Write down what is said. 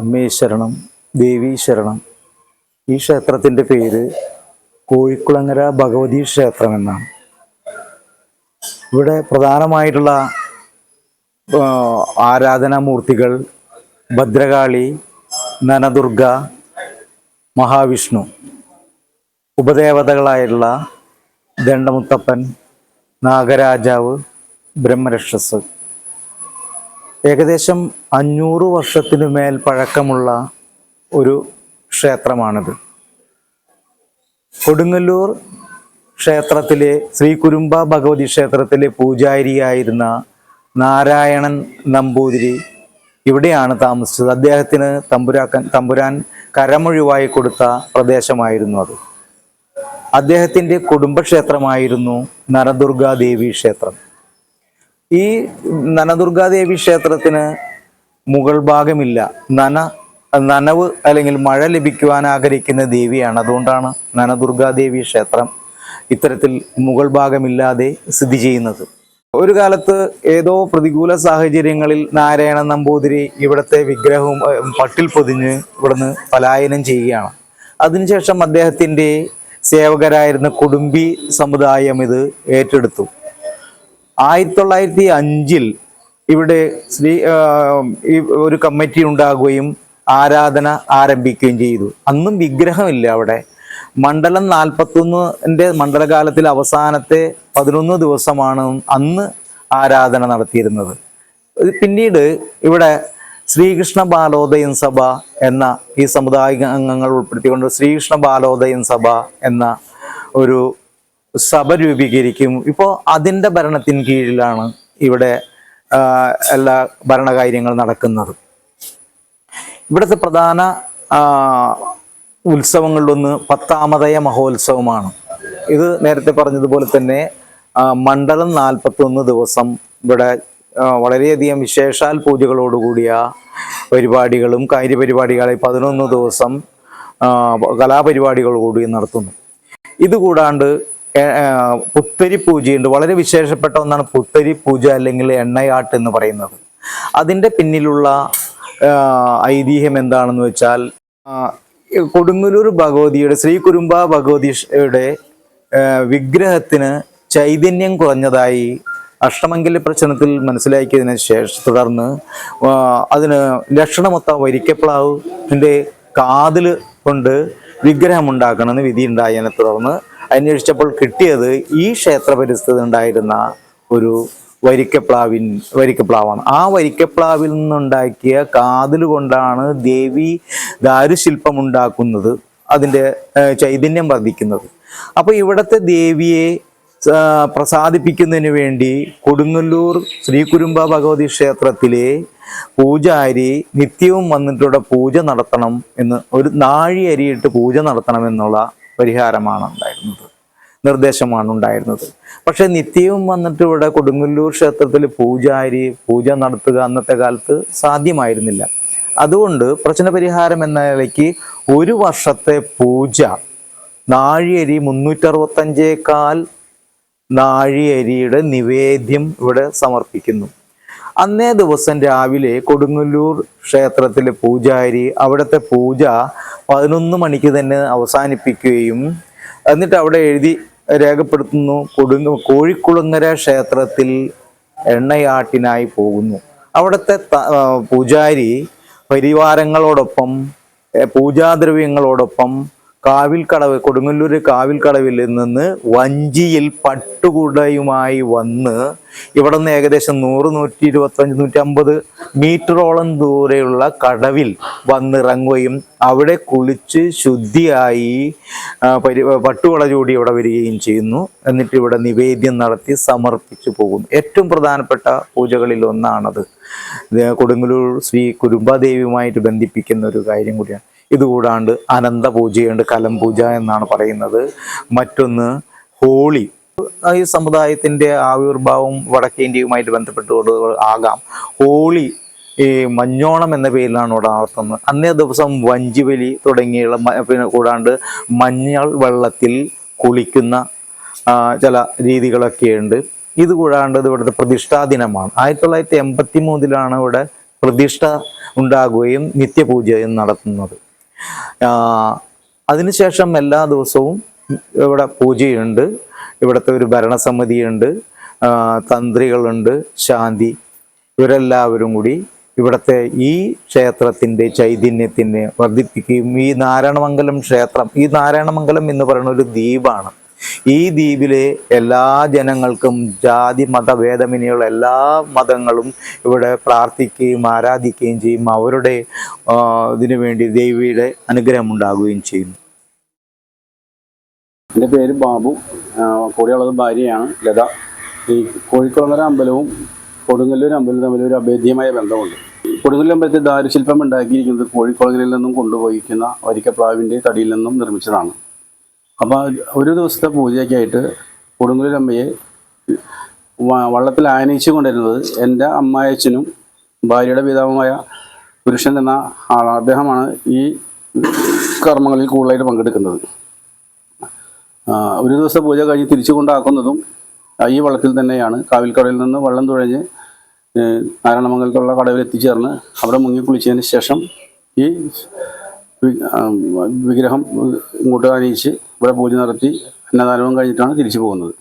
അമ്മേ ശരണം ദേവി ശരണം. ഈ ക്ഷേത്രത്തിന്റെ പേര് കോഴിക്കുളങ്ങര ഭഗവതി ക്ഷേത്രം എന്നാണ്. ഇവിടെ പ്രധാനമായിട്ടുള്ള ആരാധനാമൂർത്തികൾ ഭദ്രകാളി നനദുർഗ മഹാവിഷ്ണു. ഉപദേവതകളായിട്ടുള്ള ദണ്ഡമുത്തപ്പൻ നാഗരാജാവ് ബ്രഹ്മരക്ഷസ്. ഏകദേശം അഞ്ഞൂറ് വർഷത്തിനു മേൽ പഴക്കമുള്ള ഒരു ക്ഷേത്രമാണിത്. കൊടുങ്ങല്ലൂർ ക്ഷേത്രത്തിലെ ശ്രീ കുരുമ്പ ഭഗവതി ക്ഷേത്രത്തിലെ പൂജാരിയായിരുന്ന നാരായണൻ നമ്പൂതിരി ഇവിടെയാണ് താമസിച്ചത്. അദ്ദേഹത്തിന് തമ്പുരാക്കൻ തമ്പുരാൻ കരമൊഴിവായി കൊടുത്ത പ്രദേശമായിരുന്നു അത്. അദ്ദേഹത്തിന്റെ കുടുംബക്ഷേത്രമായിരുന്നു നരദുർഗാദേവി ക്ഷേത്രം. ഈ നനദുർഗാദേവി ക്ഷേത്രത്തിന് മുകൾ ഭാഗമില്ല. നന നനവ് അല്ലെങ്കിൽ മഴ ലഭിക്കുവാൻ ആഗ്രഹിക്കുന്ന ദേവിയാണ്. അതുകൊണ്ടാണ് നനദുർഗാദേവി ക്ഷേത്രം ഇത്തരത്തിൽ മുകൾ ഭാഗമില്ലാതെ സ്ഥിതി ചെയ്യുന്നത്. ഒരു കാലത്ത് ഏതോ പ്രതികൂല സാഹചര്യങ്ങളിൽ നാരായണ നമ്പൂതിരി ഇവിടുത്തെ വിഗ്രഹവും പട്ടിൽ പൊതിഞ്ഞ് ഇവിടുന്ന് പലായനം ചെയ്യുകയാണ്. അതിനുശേഷം അദ്ദേഹത്തിന്റെ സേവകരായിരുന്ന കുടുംബി സമുദായം ഇത് ഏറ്റെടുത്തു. ആയിരത്തി തൊള്ളായിരത്തി അഞ്ചിൽ ഇവിടെ ശ്രീ ഒരു കമ്മിറ്റി ഉണ്ടാകുകയും ആരാധന ആരംഭിക്കുകയും ചെയ്തു. അന്നും വിഗ്രഹമില്ല അവിടെ. മണ്ഡലം നാൽപ്പത്തൊന്നിന്റെ മണ്ഡലകാലത്തിൽ അവസാനത്തെ പതിനൊന്ന് ദിവസമാണ് അന്ന് ആരാധന നടത്തിയിരുന്നത്. പിന്നീട് ഇവിടെ ശ്രീകൃഷ്ണ ബാലോദയൻ സഭ എന്ന ഈ സമുദായിക അംഗങ്ങൾ ഉൾപ്പെടുത്തിക്കൊണ്ട് ശ്രീകൃഷ്ണ ബാലോദയൻ സഭ എന്ന ഒരു സഭ രൂപീകരിക്കും. ഇപ്പോൾ അതിന്റെ ഭരണത്തിന് കീഴിലാണ് ഇവിടെ എല്ലാ ഭരണകാര്യങ്ങൾ നടക്കുന്നത്. ഇവിടുത്തെ പ്രധാന ഉത്സവങ്ങളിലൊന്ന് പത്താമതയ മഹോത്സവമാണ്. ഇത് നേരത്തെ പറഞ്ഞതുപോലെ തന്നെ മണ്ഡലം നാൽപ്പത്തൊന്ന് ദിവസം ഇവിടെ വളരെയധികം വിശേഷാൽ പൂജകളോടുകൂടിയ പരിപാടികളും കാര്യപരിപാടികളെ പതിനൊന്ന് ദിവസം ആ, കലാപരിപാടികൾ കൂടി നടത്തുന്നു. ഇതുകൂടാണ്ട് പുത്തരി പൂജയുണ്ട്. വളരെ വിശേഷപ്പെട്ട ഒന്നാണ് പുത്തരി പൂജ അല്ലെങ്കിൽ എണ്ണയാട്ട് എന്ന് പറയുന്നത്. അതിന്റെ പിന്നിലുള്ള ഐതിഹ്യം എന്താണെന്ന് വെച്ചാൽ കൊടുങ്ങല്ലൂർ ഭഗവതിയുടെ ശ്രീ കുരുമ്പ ഭഗവതിയുടെ വിഗ്രഹത്തിന് ചൈതന്യം കുറഞ്ഞതായി അഷ്ടമംഗല്യ പ്രശ്നത്തിൽ മനസ്സിലാക്കിയതിന് ശേഷം തുടർന്ന് അതിന് ലക്ഷണമൊത്ത വരിക്കപ്ലാവിന്റെ കാതിൽ കൊണ്ട് വിഗ്രഹമുണ്ടാക്കണമെന്ന് വിധി ഉണ്ടായതിനെ തുടർന്ന് അന്വേഷിച്ചപ്പോൾ കിട്ടിയത് ഈ ക്ഷേത്ര പരിസ്ഥിതി ഉണ്ടായിരുന്ന ഒരു വരിക്കപ്ലാവിൻ വരിക്കപ്ലാവാണ്. ആ വരിക്കപ്ലാവിൽ നിന്നുണ്ടാക്കിയ കാതിൽ കൊണ്ടാണ് ദേവി ദാരുശില്പം ഉണ്ടാക്കുന്നത് അതിന്റെ ചൈതന്യം വർദ്ധിക്കുന്നത്. അപ്പോൾ ഇവിടുത്തെ ദേവിയെ പ്രസാദിപ്പിക്കുന്നതിന് വേണ്ടി കൊടുങ്ങല്ലൂർ ശ്രീ കുരുമ്പ ഭഗവതി ക്ഷേത്രത്തിലെ പൂജാരി നിത്യവും വന്നിട്ടൂടെ പൂജ നടത്തണം എന്ന് ഒരു നാഴി അരിയിട്ട് പൂജ നടത്തണം എന്നുള്ള പരിഹാരമാണ് ഉണ്ടായിരുന്നത് നിർദ്ദേശമാണ് ഉണ്ടായിരുന്നത് പക്ഷേ നിത്യവും വന്നിട്ട് ഇവിടെ കൊടുങ്ങല്ലൂർ ക്ഷേത്രത്തിൽ പൂജാരി പൂജ നടത്തുക അന്നത്തെ കാലത്ത് സാധ്യമായിരുന്നില്ല. അതുകൊണ്ട് പ്രശ്നപരിഹാരം എന്ന നിലയ്ക്ക് ഒരു വർഷത്തെ പൂജ നാഴിയരി മുന്നൂറ്ററുപത്തഞ്ചേക്കാൽ നാഴിയരിയുടെ നിവേദ്യം ഇവിടെ സമർപ്പിക്കുന്നു. അന്നേ ദിവസം രാവിലെ കൊടുങ്ങല്ലൂർ ക്ഷേത്രത്തിലെ പൂജാരി അവിടുത്തെ പൂജ പതിനൊന്ന് മണിക്ക് തന്നെ അവസാനിപ്പിക്കുകയും എന്നിട്ട് അവിടെ എഴുതി രേഖപ്പെടുത്തുന്നു കൊടുങ്ങ കോഴിക്കുളങ്ങര ക്ഷേത്രത്തിൽ എണ്ണയാട്ടിനായി പോകുന്നു. അവിടുത്തെ പൂജാരി പരിവാരങ്ങളോടൊപ്പം പൂജാദ്രവ്യങ്ങളോടൊപ്പം കാവിൽക്കടവ് കൊടുങ്ങല്ലൂർ കാവിൽക്കടവിൽ നിന്ന് വഞ്ചിയിൽ പട്ടുകുടയുമായി വന്ന് ഇവിടെ നിന്ന് ഏകദേശം നൂറ് നൂറ്റി ഇരുപത്തഞ്ച് നൂറ്റമ്പത് മീറ്ററോളം ദൂരെയുള്ള കടവിൽ വന്നിറങ്ങുകയും അവിടെ കുളിച്ച് ശുദ്ധിയായി പരി പട്ടുകുട ചൂടി ഇവിടെ വരികയും ചെയ്യുന്നു. എന്നിട്ട് ഇവിടെ നിവേദ്യം നടത്തി സമർപ്പിച്ചു പോകുന്നു. ഏറ്റവും പ്രധാനപ്പെട്ട പൂജകളിൽ ഒന്നാണത്. കൊടുങ്ങല്ലൂർ ശ്രീ കുരുമ്പാദേവിയുമായിട്ട് ബന്ധിപ്പിക്കുന്ന ഒരു കാര്യം കൂടിയാണ്. ഇതുകൂടാണ്ട് അനന്ത പൂജയുണ്ട് കലം പൂജ എന്നാണ് പറയുന്നത്. മറ്റൊന്ന് ഹോളി. ഈ സമുദായത്തിന്റെ ആവിർഭാവം വടക്കേ ഇന്ത്യയുമായിട്ട് ബന്ധപ്പെട്ടുകൊണ്ട് ആകാം. ഹോളി ഈ മഞ്ഞോണം എന്ന പേരിലാണ് ഇവിടെ നടത്തുന്നത്. അന്നേ ദിവസം വഞ്ചിവലി തുടങ്ങിയുള്ള പിന്നെ കൂടാണ്ട് മഞ്ഞൾ വെള്ളത്തിൽ കുളിക്കുന്ന ചില രീതികളൊക്കെയുണ്ട് ഇത് കൂടാണ്ട് ഇത് ഇവിടുത്തെ പ്രതിഷ്ഠാ ദിനമാണ്. ആയിരത്തി തൊള്ളായിരത്തി എൺപത്തി മൂന്നിലാണ് ഇവിടെ പ്രതിഷ്ഠ ഉണ്ടാകുകയും നിത്യപൂജയും നടത്തുന്നത്. അതിനുശേഷം എല്ലാ ദിവസവും ഇവിടെ പൂജയുണ്ട്. ഇവിടുത്തെ ഒരു ഭരണസമിതിയുണ്ട്. തന്ത്രികളുണ്ട്. ശാന്തി. ഇവരെല്ലാവരും കൂടി ഇവിടുത്തെ ഈ ക്ഷേത്രത്തിന്റെ ചൈതന്യത്തിനെ വർദ്ധിപ്പിക്കുകയും ഈ നാരായണമംഗലം ക്ഷേത്രം ഈ നാരായണമംഗലം എന്ന് പറയുന്ന ഒരു ദ്വീപാണ്. ഈ ദ്വീപിലെ എല്ലാ ജനങ്ങൾക്കും ജാതി മതഭേദമിനിയുള്ള എല്ലാ മതങ്ങളും ഇവിടെ പ്രാർത്ഥിക്കുകയും ആരാധിക്കുകയും ചെയ്യും. അവരുടെ ഇതിനു വേണ്ടി ദേവിയുടെ അനുഗ്രഹം ഉണ്ടാകുകയും ചെയ്യും. എന്റെ പേര് ബാബു. കൂടെയുള്ളത് ഭാര്യയാണ് ലത. ഈ കോഴിക്കുളങ്ങര അമ്പലവും കൊടുങ്ങല്ലൂർ അമ്പലവും തമ്മിൽ ഒരു അഭേദ്യമായ ബന്ധമുണ്ട്. കൊടുങ്ങല്ലൂർ അമ്പലത്തിൽ ദാരുശില്പം ഉണ്ടാക്കിയിരിക്കുന്നത് കോഴിക്കുളങ്ങരയിൽ നിന്നും കൊണ്ടുപോയിരിക്കുന്ന വരിക്കപ്ലാവിന്റെ തടിയിൽ നിന്നും നിർമ്മിച്ചതാണ്. അപ്പോൾ ഒരു ദിവസത്തെ പൂജയ്ക്കായിട്ട് കൊടുങ്ങുലമ്മയെ വള്ളത്തിൽ ആനയിച്ചു കൊണ്ടിരുന്നത് എന്റെ അമ്മായച്ചനും ഭാര്യയുടെ പിതാവുമായ പുരുഷൻ എന്ന ആളാണ് അദ്ദേഹമാണ് ഈ കർമ്മങ്ങളിൽ കൂടുതലായിട്ട് പങ്കെടുക്കുന്നത്. ഒരു ദിവസം പൂജ കഴിഞ്ഞ് തിരിച്ചു കൊണ്ടാക്കുന്നതും ഈ വള്ളത്തിൽ തന്നെയാണ്. കാവിൽക്കടയിൽ നിന്ന് വള്ളം തുഴഞ്ഞ് നാരായണമംഗലത്തുള്ള കടവിൽ എത്തിച്ചേർന്ന് അവിടെ മുങ്ങി കുളിച്ചതിന് ശേഷം ഈ വിഗ്രഹം ഇങ്ങോട്ട് അണിയിച്ച് ഇവിടെ പൂജ നടത്തി അന്നദാനവും കഴിഞ്ഞിട്ടാണ് തിരിച്ചു പോകുന്നത്.